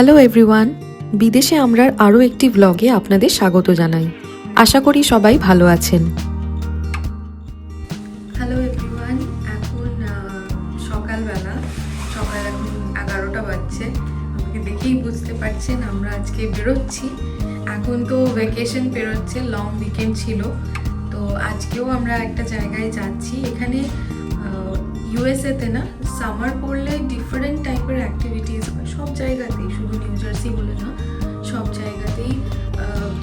Hello everyone বিদেশে আমরার আরও একটি ভ্লগে আপনাদের স্বাগত জানাই। আশা করি সবাই ভালো আছেন। হ্যালো এভরিওয়ান এখন সকালবেলা। সকাল এখন এগারোটা বাজছে। আমাকে দেখেই বুঝতে পারছেন আমরা আজকে বেরোচ্ছি। এখন তো ভ্যাকেশন বেরোচ্ছে লং উইকেন্ড ছিল। তো আজকেও আমরা একটা জায়গায় যাচ্ছি। এখানে ইউএসএতে না সামার পড়লে ডিফারেন্ট টাইপের অ্যাক্টিভিটিস হয়। সব জায়গাতেই, শুধু নিউ জার্সি বলে না, সব জায়গাতেই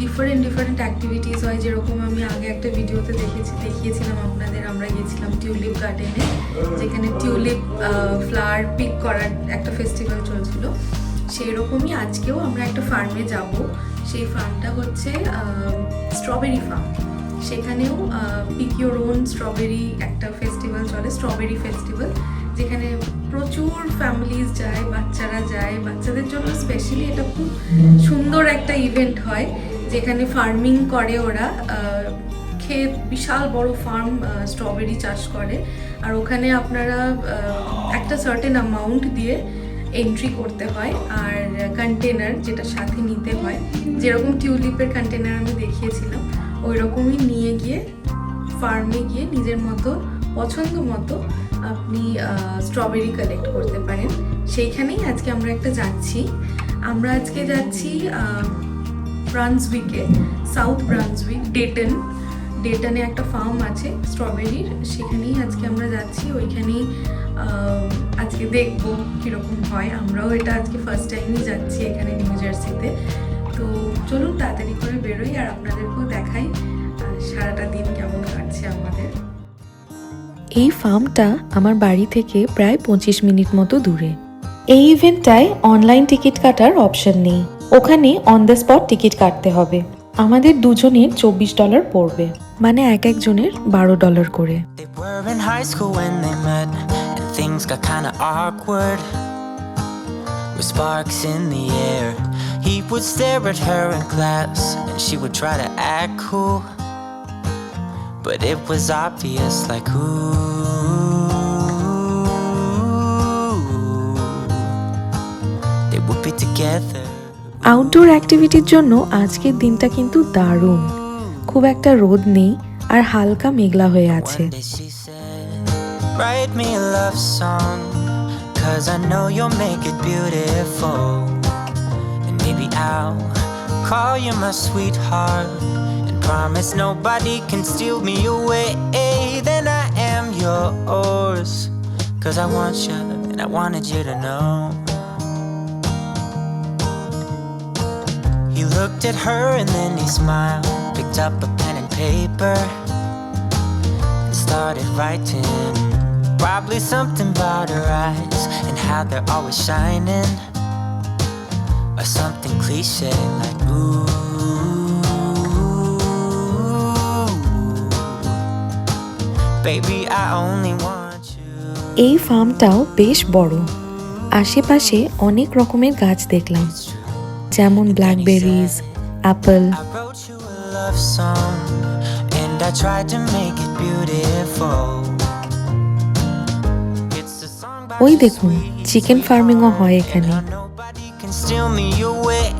ডিফারেন্ট ডিফারেন্ট অ্যাক্টিভিটিস হয়। যেরকম আমি আগে একটা ভিডিওতে দেখেছি, দেখিয়েছিলাম আপনাদের, আমরা গেছিলাম টিউলিপ গার্ডেনে যেখানে টিউলিপ ফ্লাওয়ার পিক করার একটা ফেস্টিভ্যাল চলছিল। সেই রকমই আজকেও আমরা একটা ফার্মে যাব। সেই ফার্মটা হচ্ছে স্ট্রবেরি ফার্ম সেখানেও পিক ইউর ওন স্ট্রবেরি একটা ফেস্টিভ্যাল চলে স্ট্রবেরি ফেস্টিভ্যাল যেখানে প্রচুর ফ্যামিলিজ যায়, বাচ্চারা যায়, বাচ্চাদের জন্য স্পেশালি এটা খুব সুন্দর একটা ইভেন্ট হয়, যেখানে ফার্মিং করে ওরা ক্ষেত, বিশাল বড় ফার্ম স্ট্রবেরি চাষ করে, আর ওখানে আপনারা একটা সার্টেন অ্যামাউন্ট দিয়ে এন্ট্রি করতে হয়, আর কন্টেনার যেটা সাথে নিতে হয়, যেরকম টিউলিপের কন্টেনার আমি দেখিয়েছিলাম ওই রকমই নিয়ে গিয়ে ফার্মে গিয়ে নিজের মতো, পছন্দ মতো আপনি স্ট্রবেরি কালেক্ট করতে পারেন। সেইখানেই আজকে আমরা একটা যাচ্ছি। আমরা আজকে যাচ্ছি ব্রান্সউইকে সাউথ ব্রান্সউইক ডেটন ডেটনে একটা ফার্ম আছে স্ট্রবেরির সেখানেই আজকে আমরা যাচ্ছি। ওইখানেই আজকে দেখব কীরকম হয়। আমরাও এটা আজকে ফার্স্ট টাইমই যাচ্ছি এখানে নিউ জার্সিতে তো চলুন তাড়াতাড়ি করে বেরোই আর আপনাদেরকেও দেখাই সারাটা দিন কেমন কাটছে আমাদের। এই ফার্মটা আমার বাড়ি থেকে প্রায় পঁচিশ মিনিট মতো দূরে। এই ইভেন্টটায় অনলাইন টিকিট কাটার অপশন নেই। ওখানে অন দ্য স্পট টিকিট কাটতে হবে। আমাদের দুজনের চব্বিশ ডলার পড়বে। মানে এক একজনের বারো ডলার করে. With sparks in the air, he would stare at her in class, and she would try to act cool. But it was obvious, like, ooh, they would be together. Outdoor অ্যাক্টিভিটির জন্য আজকের দিনটা কিন্তু দারুণ খুব একটা রোদ নেই আর হালকা মেঘলা হয়ে আছে One day she said, Write me a love song, cause I know you'll make it beautiful. I'll call you my sweetheart, and promise nobody can steal me away. Then I am yours, cause I want you, and I wanted you to know. He looked at her and then he smiled, picked up a pen and paper and started writing. Probably something about her eyes and how they're always shining. or something cliche like ooh baby i only want এই ফার্মটাও বেশ বড়। আশেপাশে অনেক রকমের গাছ দেখলাম যেমন ব্ল্যাকবেরিজ Apple ওই দেখুন চিকেন ফার্মিংও হয় এখানে। Steal me away.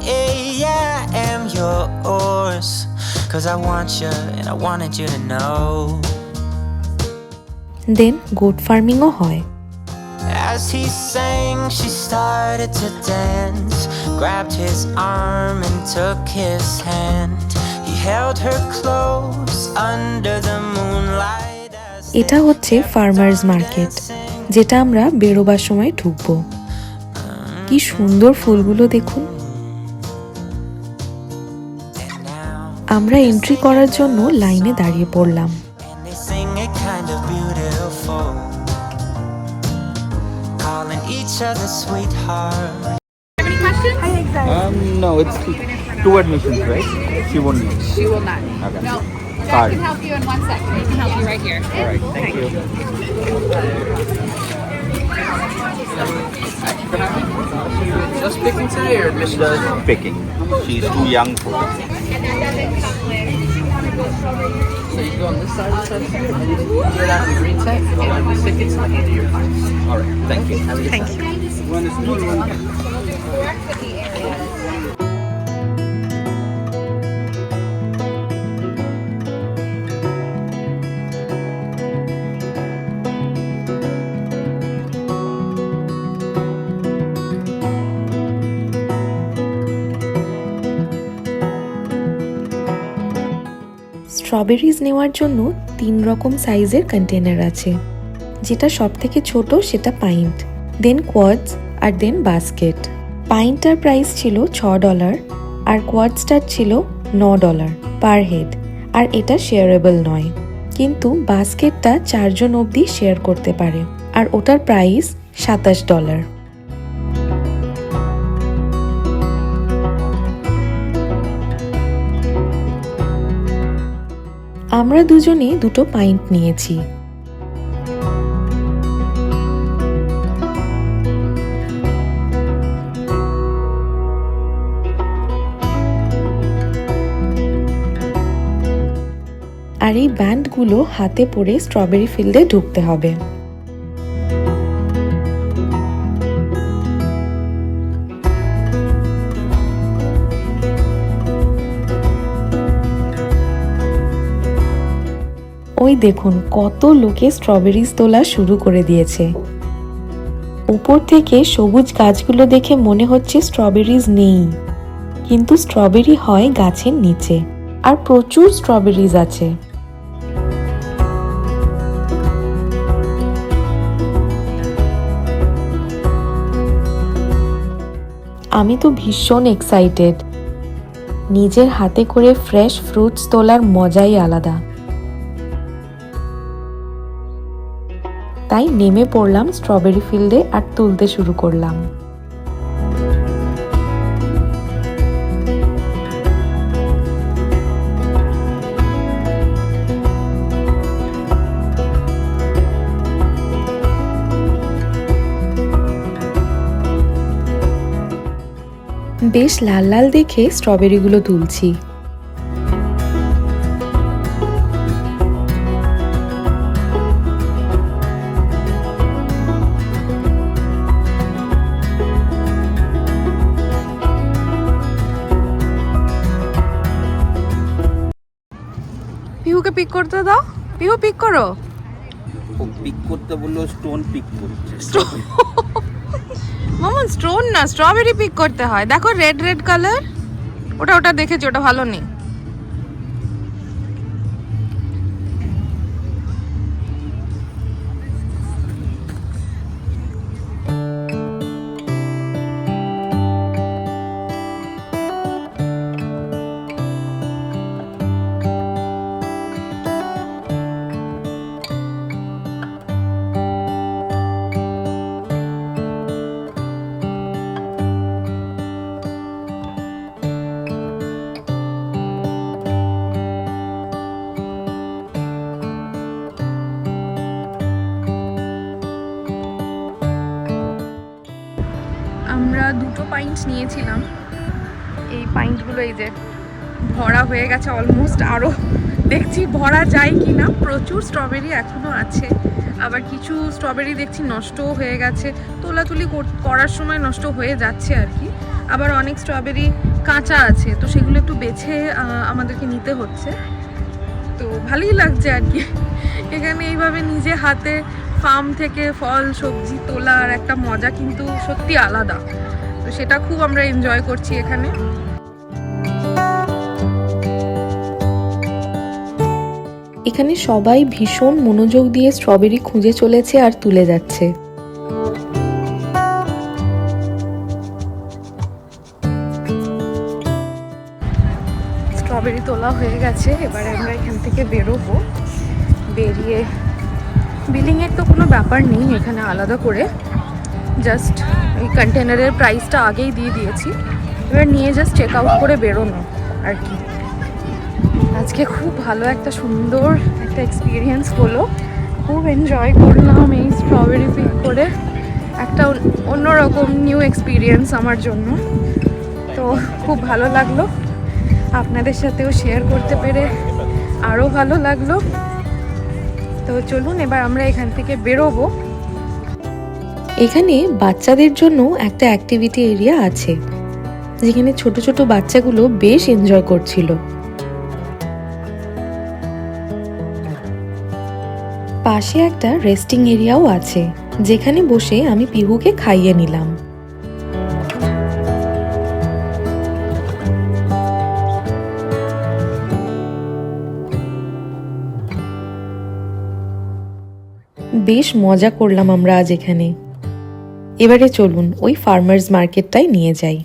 I am yours. Cause I want you and I wanted you to know. Then goat ফার্মিংও হয় As he sang, she started to dance. Grabbed his arm and took his hand. He held her close under the moonlight. এটা হচ্ছে farmers market যেটা আমরা বেরোবার সময় ঢুকবো কি সুন্দর ফুলগুলো দেখুন আমরা এন্ট্রি করার জন্য লাইনে দাঁড়িয়ে পড়লাম each other sweetheart. Any questions? Um, no, it's two admissions, right? She won't need. She will not. Okay. No. I can help you in one second. I can help you right here. All right, thank Thank you. you. Just picking today or admission? Just picking. She's too young for picking. So you go on this side of the section, and you do it on the green tech, and then the tickets and hand you your cards. All right, thank you. Have a good time. One strawberries নেওয়ার জন্য তিন রকম সাইজের container আছে। যেটা সব থেকে ছোট সেটা পাইন্ট দেন কোয়ার্ডস আর দেন বাস্কেট পাইন্টটার প্রাইস ছিল ছ ডলার আর কোয়ার্ডসটার ছিল ন ডলার পার হেড আর এটা শেয়ারেবল নয়। কিন্তু বাস্কেটটা চারজন অবধি শেয়ার করতে পারে। আর ওটার প্রাইস সাতাশ ডলার আমরা দুজনে দুটো পাইন্ট নিয়েছি। আর এই ব্যান্ডগুলো হাতে পরে স্ট্রবেরি ফিল্ডে ঢুকতে হবে। ওই দেখুন, কত লোকে স্ট্রবেরিজ তোলা শুরু করে দিয়েছে। উপর থেকে সবুজ গাছগুলো দেখে মনে হচ্ছে স্ট্রবেরিজ নেই। কিন্তু স্ট্রবেরি হয় গাছের নিচে, আর প্রচুর স্ট্রবেরিজ আছে। আমি তো ভীষণ এক্সাইটেড নিজের হাতে করে ফ্রেশ ফ্রুটস তোলার মজাই আলাদা। তাই নেমে পড়লাম স্ট্রবেরি ফিল্ডে আর তুলতে শুরু করলাম। বেশ লাল লাল দেখে স্ট্রবেরিগুলো তুলছি। পিক করতে দাও। পিহু পিক করো। ও পিক করতে বলল স্টোন পিক করছে। মামন স্টোন না স্ট্রবেরি পিক করতে হয়। দেখো রেড রেড কালার ওটা ওটা দেখেছি ওটা ভালো নেই। পাইন্ট নিয়েছিলাম। এই পাইন্টগুলো এই যে ভরা হয়ে গেছে অলমোস্ট আরও দেখছি ভরা যায় কি না প্রচুর স্ট্রবেরি এখনও আছে। আবার কিছু স্ট্রবেরি দেখছি নষ্টও হয়ে গেছে। তোলাতুলি কর- করার সময় নষ্ট হয়ে যাচ্ছে আর কি। আবার অনেক স্ট্রবেরি কাঁচা আছে, তো সেগুলো একটু বেছে আমাদেরকে নিতে হচ্ছে। তো ভালোই লাগছে আর কি। এখানে এইভাবে নিজে হাতে ফার্ম থেকে ফল, সবজি তোলার একটা মজা কিন্তু সত্যি আলাদা। তো সেটা খুব আমরা এনজয় করছি এখানে। এখানে সবাই ভীষণ মনোযোগ দিয়ে স্ট্রবেরি খুঁজে চলেছে আর তুলে যাচ্ছে। স্ট্রবেরি তোলা হয়ে গেছে এবারে আমরা এখান থেকে বেরোবো। বেরিয়ে বিলিংয়ের তো কোনো ব্যাপার নেই এখানে আলাদা করে। জাস্ট কন্টেনারের প্রাইসটা আগেই দিয়ে দিয়েছি। এবার নিয়ে জাস্ট চেক আউট করে বেরোনো আর কি। আজকে খুব ভালো একটা সুন্দর একটা এক্সপিরিয়েন্স হলো। খুব এনজয় করলাম এই স্ট্রবেরি পিক করে। একটা অন্য- অন্যরকম নিউ এক্সপিরিয়েন্স আমার জন্য। তো খুব ভালো লাগল। আপনাদের সাথেও শেয়ার করতে পেরে আরও ভালো লাগল। তো চলুন এবার আমরা এখান থেকে বেরোবো। এখানে বাচ্চাদের জন্য একটা অ্যাক্টিভিটি এরিয়া আছে, যেখানে ছোট ছোট বাচ্চাগুলো বেশ এনজয় করছিল। পাশে একটা রেস্টিং এরিয়াও আছে, যেখানে বসে আমি পিহুকে খাইয়ে নিলাম। বেশ মজা করলাম আমরা আজ এখানে। এবারে চলুন ওই ফার্মার্স মার্কেটটাই নিয়ে যাই।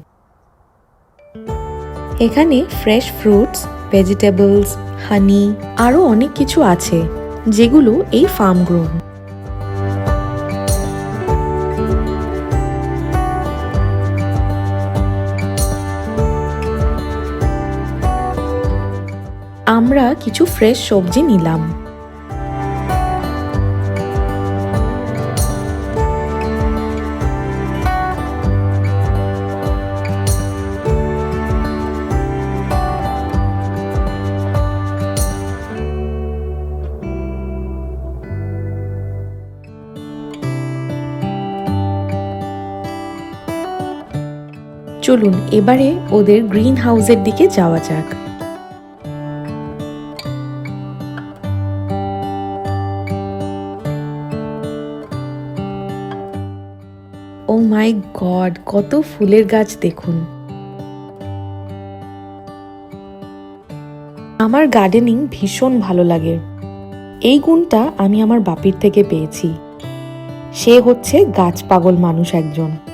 এখানে ফ্রেশ ফ্রুটস ভেজিটেবলস হানি আরও অনেক কিছু আছে, যেগুলো এই ফার্ম গ্রোন আমরা কিছু ফ্রেশ সবজি নিলাম। চলুন, এবারে ওদের গ্রিন হাউসের দিকে যাওয়া যাক। ও মাই গড, কত ফুলের গাছ দেখুন। আমার গার্ডেনিং ভীষণ ভালো লাগে। এই গুণটা আমি আমার বাপির থেকে পেয়েছি। সে হচ্ছে গাছ পাগল মানুষ একজন।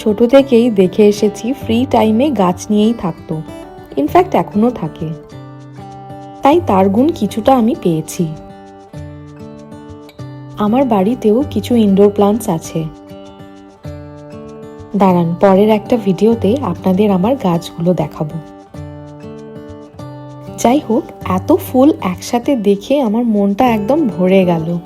ছোট থেকেই দেখে এসেছি ফ্রি টাইমে গাছ নিয়েই থাকতো। ইনফ্যাক্ট এখনও থাকে। তাই তার গুণ কিছুটা আমি পেয়েছি। আমার বাড়িতেও কিছু ইনডোর প্লান্টস আছে। দাঁড়ান, পরের একটা ভিডিওতে আপনাদের আমার গাছগুলো দেখাবো। যাই হোক, এত ফুল একসাথে দেখে আমার মনটা একদম ভরে গেল।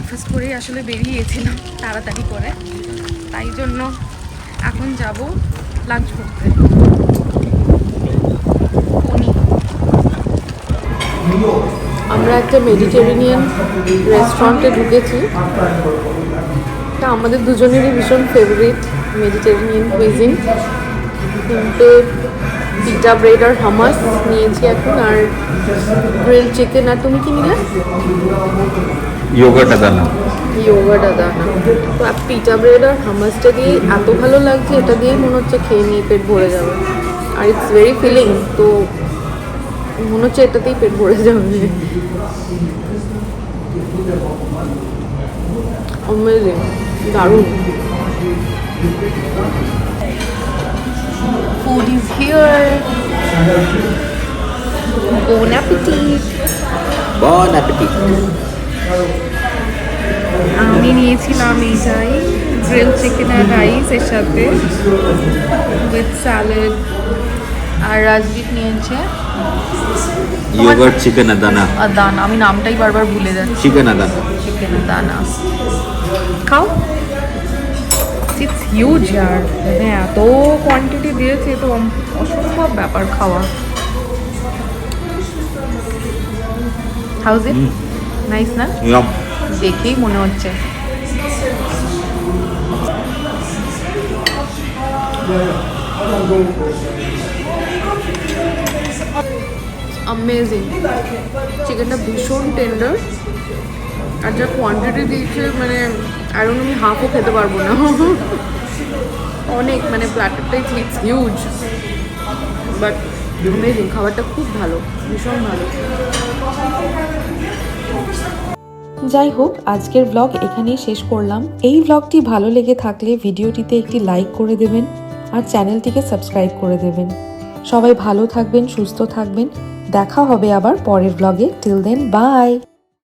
ব্রেকফাস্ট করেই আসলে বেরিয়েছিলাম তাড়াতাড়ি করে। তাই জন্য এখন যাব লাঞ্চ করতে। আমরা একটা মেডিটেরেনিয়ান রেস্টুরেন্টে ঢুকেছি। তা আমাদের দুজনেরই ভীষণ ফেভারিট মেডিটেরেনিয়ান কুইজিন তিনটে পিটা ব্রেড আর হামাস নিয়েছি এখন, আর গ্রিল চিকেন আর তুমি কি নিলে? Yogurt adana. ইয়োগা দাদা তো পিটা ব্রেড আর হামাসটা দিয়ে এত ভালো লাগছে এটা দিয়েই মনে হচ্ছে খেয়ে নিয়ে পেট ভরে যাবে আর ইটস ভেরি ফিলিং তো মনে হচ্ছে এটাতেই পেট ভরে যাবে অমেজিং দারুণ food is here. Bon appetit. Bon appetit. আমি নিয়েছিলাম এইটাই গ্রিল চিকেন আর রাইস এর সাথে উইথ স্যালাড আর রাজদীপ নিয়েছে। Yogurt chicken adana. আর দানা আমি নামটাই বারবার ভুলে যাচ্ছি। Chicken adana. চিকেন দানা। খাও। ইটস হিউজ ইয়ার মানে এত কোয়ান্টিটি দিয়েছে তো অসম্ভব ব্যাপার খাওয়া। হাউজ ইট নাইস না দেখেই মনে হচ্ছে। অ্যামেজিং চিকেনটা ভীষণ টেন্ডার আর যা কোয়ান্টিটি দিয়েছে মানে আর আমি হাফও খেতে পারব না। অনেক মানে প্ল্যাটারটাই ইটস হিউজ বাট অ্যামেজিং খাবারটা খুব ভালো ভীষণ ভালো। যাই হোক আজকের ব্লগ এখানেই শেষ করলাম। এই ব্লগটি ভালো লেগে থাকলে ভিডিওটিতে একটি লাইক করে দেবেন আর চ্যানেলটিকে সাবস্ক্রাইব করে দেবেন। সবাই ভালো থাকবেন, সুস্থ থাকবেন। দেখা হবে আবার পরের ব্লগে টিল দেন বাই